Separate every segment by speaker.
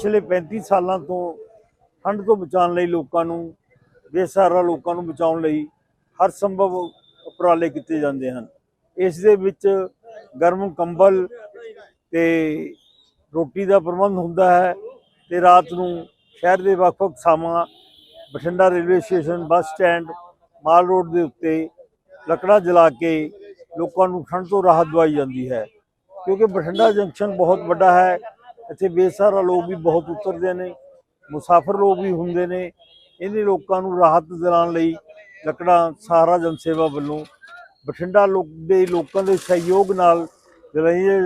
Speaker 1: ਪਿਛਲੇ 35 ਸਾਲਾਂ ਤੋਂ ਠੰਡ ਤੋਂ ਬਚਾਉਣ ਲਈ ਲੋਕਾਂ ਨੂੰ, ਬੇਸਹਾਰਾ ਲੋਕਾਂ ਨੂੰ ਬਚਾਉਣ ਲਈ ਹਰ ਸੰਭਵ ਉਪਰਾਲੇ ਕੀਤੇ ਜਾਂਦੇ ਹਨ। ਇਸ ਦੇ ਵਿੱਚ ਗਰਮ ਕੰਬਲ ਤੇ ਰੋਟੀ ਦਾ ਪ੍ਰਬੰਧ ਹੁੰਦਾ ਹੈ ਤੇ ਰਾਤ ਨੂੰ ਸ਼ਹਿਰ ਦੇ ਵੱਖ-ਵੱਖ ਥਾਵਾਂ, Bathinda railway station, bus stand, mall road ਦੇ ਉੱਤੇ ਲੱਕੜਾਂ ਜਲਾ ਕੇ ਲੋਕਾਂ ਨੂੰ ਠੰਡ ਤੋਂ ਰਾਹਤ ਦਵਾਈ ਜਾਂਦੀ ਹੈ। ਕਿਉਂਕਿ ਬਠਿੰਡਾ ਜੰਕਸ਼ਨ ਬਹੁਤ ਵੱਡਾ ਹੈ ਇੱਥੇ ਬੇਸਹਾਰਾ ਲੋਕ ਵੀ ਬਹੁਤ ਉਤਰਦੇ ਨੇ, ਮੁਸਾਫਰ ਲੋਕ ਵੀ ਹੁੰਦੇ ਨੇ, ਇਹਨੇ ਲੋਕਾਂ ਨੂੰ ਰਾਹਤ ਦਿਲਾਉਣ ਲਈ ਲੱਕੜਾਂ ਸਹਾਰਾ ਜਨ ਸੇਵਾ ਵੱਲੋਂ ਬਠਿੰਡਾ ਲੋਕ ਦੇ ਲੋਕਾਂ ਦੇ ਸਹਿਯੋਗ ਨਾਲ ਜਲਾਈਆਂ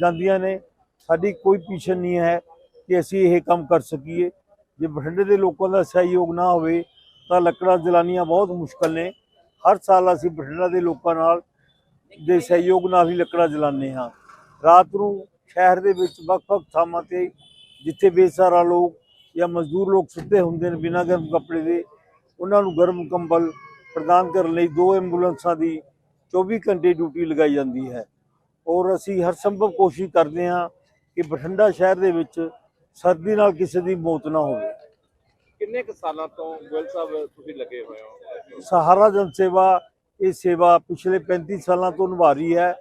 Speaker 1: ਜਾਂਦੀਆਂ ਨੇ। ਸਾਡੀ ਕੋਈ ਪਿਛਨ ਨਹੀਂ ਹੈ ਕਿ ਅਸੀਂ ਇਹ ਕੰਮ ਕਰ ਸਕੀਏ। ਜੇ ਬਠਿੰਡੇ ਦੇ ਲੋਕਾਂ ਦਾ ਸਹਿਯੋਗ ਨਾ ਹੋਵੇ ਤਾਂ ਲੱਕੜਾਂ ਜਲਾਉਣੀਆਂ ਬਹੁਤ ਮੁਸ਼ਕਲ ਨੇ। ਹਰ ਸਾਲ ਅਸੀਂ ਬਠਿੰਡਾ ਦੇ ਲੋਕਾਂ ਨਾਲ, ਦੇ ਸਹਿਯੋਗ ਨਾਲ ਹੀ ਲੱਕੜਾਂ ਜਲਾਉਂਦੇ ਹਾਂ। ਰਾਤ ਨੂੰ ਸ਼ਹਿਰ ਦੇ ਵਿੱਚ ਵੱਖ-ਵੱਖ ਥਾਵਾਂ ਤੇ ਜਿੱਥੇ ਬੇਸਹਾਰਾ ਲੋਕ ਜਾਂ ਮਜ਼ਦੂਰ ਲੋਕ ਸੁੱਤੇ ਹੁੰਦੇ ਨੇ ਬਿਨਾਂ ਗਰਮ ਕੱਪੜੇ ਦੇ ਉਹਨਾਂ ਨੂੰ ਗਰਮ ਕੰਬਲ ਪ੍ਰਦਾਨ ਕਰਨ ਲਈ ਦੋ ਐਂਬੂਲੈਂਸਾਂ ਦੀ 24 ਘੰਟੇ ਡਿਊਟੀ ਲਗਾਈ ਜਾਂਦੀ ਹੈ। ਔਰ ਅਸੀਂ ਹਰ ਸੰਭਵ ਕੋਸ਼ਿਸ਼ ਕਰਦੇ ਹਾਂ ਕਿ ਬਠਿੰਡਾ ਸ਼ਹਿਰ ਦੇ ਵਿੱਚ ਸਰਦੀ ਨਾਲ ਕਿਸੇ ਦੀ ਮੌਤ ਨਾ ਹੋਵੇ।
Speaker 2: ਕਿੰਨੇ ਕੁ ਸਾਲਾਂ ਤੋਂ ਗੋਇਲ ਸਾਹਿਬ ਤੁਸੀਂ ਲੱਗੇ ਹੋਏ ਹੋ?
Speaker 1: ਸਹਾਰਾ ਜਨ ਸੇਵਾ ਇਹ ਸੇਵਾ ਪਿਛਲੇ 35 ਸਾਲਾਂ ਤੋਂ ਨਿਭਾ ਰਹੀ ਹੈ।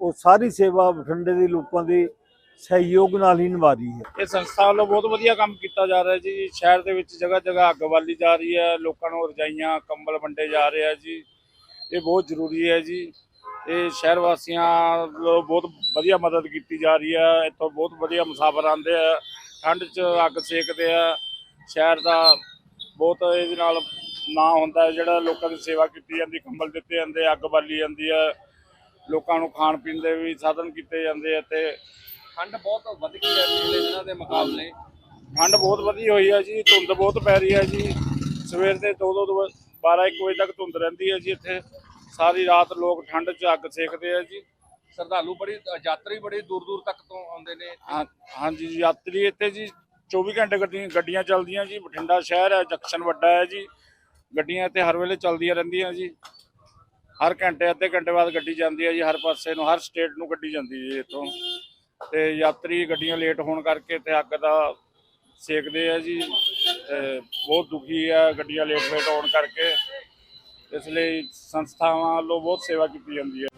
Speaker 1: ਉਹ ਸਾਰੀ ਸੇਵਾ ਬਠਿੰਡੇ ਦੇ ਲੋਕਾਂ ਦੇ ਸਹਿਯੋਗ ਨਾਲ ਹੀ ਨਿਭਾ ਰਹੀ ਹੈ।
Speaker 3: ਇਹ ਸੰਸਥਾ ਵੱਲੋਂ ਬਹੁਤ ਵਧੀਆ ਕੰਮ ਕੀਤਾ ਜਾ ਰਿਹਾ ਜੀ। ਸ਼ਹਿਰ ਦੇ ਵਿੱਚ ਜਗ੍ਹਾ ਜਗ੍ਹਾ ਅੱਗ ਬਾਲੀ ਜਾ ਰਹੀ ਹੈ। ਲੋਕਾਂ ਨੂੰ ਰਜਾਈਆਂ, ਕੰਬਲ ਵੰਡੇ ਜਾ ਰਹੇ ਆ ਜੀ। ਇਹ ਬਹੁਤ ਜ਼ਰੂਰੀ ਹੈ ਜੀ। ਇਹ ਸ਼ਹਿਰ ਵਾਸੀਆਂ ਵੱਲੋਂ ਬਹੁਤ ਵਧੀਆ ਮਦਦ ਕੀਤੀ ਜਾ ਰਹੀ ਹੈ। ਇੱਥੋਂ ਬਹੁਤ ਵਧੀਆ ਮੁਸਾਫਰ ਆਉਂਦੇ ਆ। ਠੰਡ 'ਚ ਅੱਗ ਸੇਕਦੇ ਆ। ਸ਼ਹਿਰ ਦਾ ਬਹੁਤ ਇਹਦੇ ਨਾਲ ਨਾਂ ਹੁੰਦਾ ਜਿਹੜਾ ਲੋਕਾਂ ਦੀ ਸੇਵਾ ਕੀਤੀ ਜਾਂਦੀ, ਕੰਬਲ ਦਿੱਤੇ ਜਾਂਦੇ, ਅੱਗ ਬਾਲੀ ਜਾਂਦੀ ਹੈ। ਲੋਕਾਂ ਨੂੰ ਖਾਣ ਪੀਣ ਦੇ ਵੀ ਸਾਧਨ ਕੀਤੇ ਜਾਂਦੇ ਆ ਤੇ
Speaker 2: ਠੰਡ ਬਹੁਤ ਵੱਧ ਗਈ ਹੈ ਪਿਛਲੇ ਦਿਨਾਂ ਦੇ ਮੁਕਾਬਲੇ।
Speaker 3: ਠੰਡ ਬਹੁਤ ਵਧੀ ਹੋਈ ਹੈ ਜੀ ਧੁੰਦ ਬਹੁਤ ਪੈ ਰਹੀ ਹੈ ਜੀ। ਸਵੇਰ ਦੇ 2 2 12 1 ਵਜੇ ਤੱਕ ਧੁੰਦ ਰਹਿੰਦੀ ਹੈ ਜੀ ਇੱਥੇ। ਸਾਰੀ ਰਾਤ ਲੋਕ ਠੰਡ 'ਚ ਅੱਗ ਸੇਕਦੇ ਆ ਜੀ।
Speaker 2: ਸ਼ਰਧਾਲੂ ਬੜੀ ਯਾਤਰੀ ਬੜੀ ਦੂਰ ਦੂਰ ਤੱਕ ਤੋਂ ਆਉਂਦੇ ਨੇ।
Speaker 3: ਹਾਂ- ਹਾਂਜੀ ਜੀ, ਯਾਤਰੀ ਇੱਥੇ ਜੀ 24 ਘੰਟੇ ਗੱਡੀਆਂ ਗੱਡੀਆਂ ਚੱਲਦੀਆਂ ਜੀ। ਬਠਿੰਡਾ ਸ਼ਹਿਰ ਹੈ ਜੰਕਸ਼ਨ ਵੱਡਾ ਹੈ ਜੀ। ਗੱਡੀਆਂ ਇੱਥੇ ਹਰ ਵੇਲੇ ਚੱਲਦੀਆਂ ਰਹਿੰਦੀਆਂ ਜੀ। ਹਰ ਘੰਟੇ ਅੱਧੇ ਘੰਟੇ ਬਾਅਦ ਗੱਡੀ ਜਾਂਦੀ ਹੈ ਜੀ, ਹਰ ਪਾਸੇ ਨੂੰ, ਹਰ ਸਟੇਟ ਨੂੰ ਗੱਡੀ ਜਾਂਦੀ ਜੀ ਇੱਥੋਂ। ਤੇ ਯਾਤਰੀ ਗੱਡੀਆਂ ਲੇਟ ਹੋਣ ਕਰਕੇ ਤੇ ਅੱਗ ਦਾ ਸੇਕਦੇ ਆ ਜੀ ਬਹੁਤ ਦੁਖੀ ਆ ਗੱਡੀਆਂ ਲੇਟ ਵੇਟ ਹੋਣ ਕਰਕੇ। ਇਸ ਲਈ ਸੰਸਥਾਵਾਂ ਵੱਲੋਂ ਬਹੁਤ ਸੇਵਾ ਕੀਤੀ ਜਾਂਦੀ ਹੈ।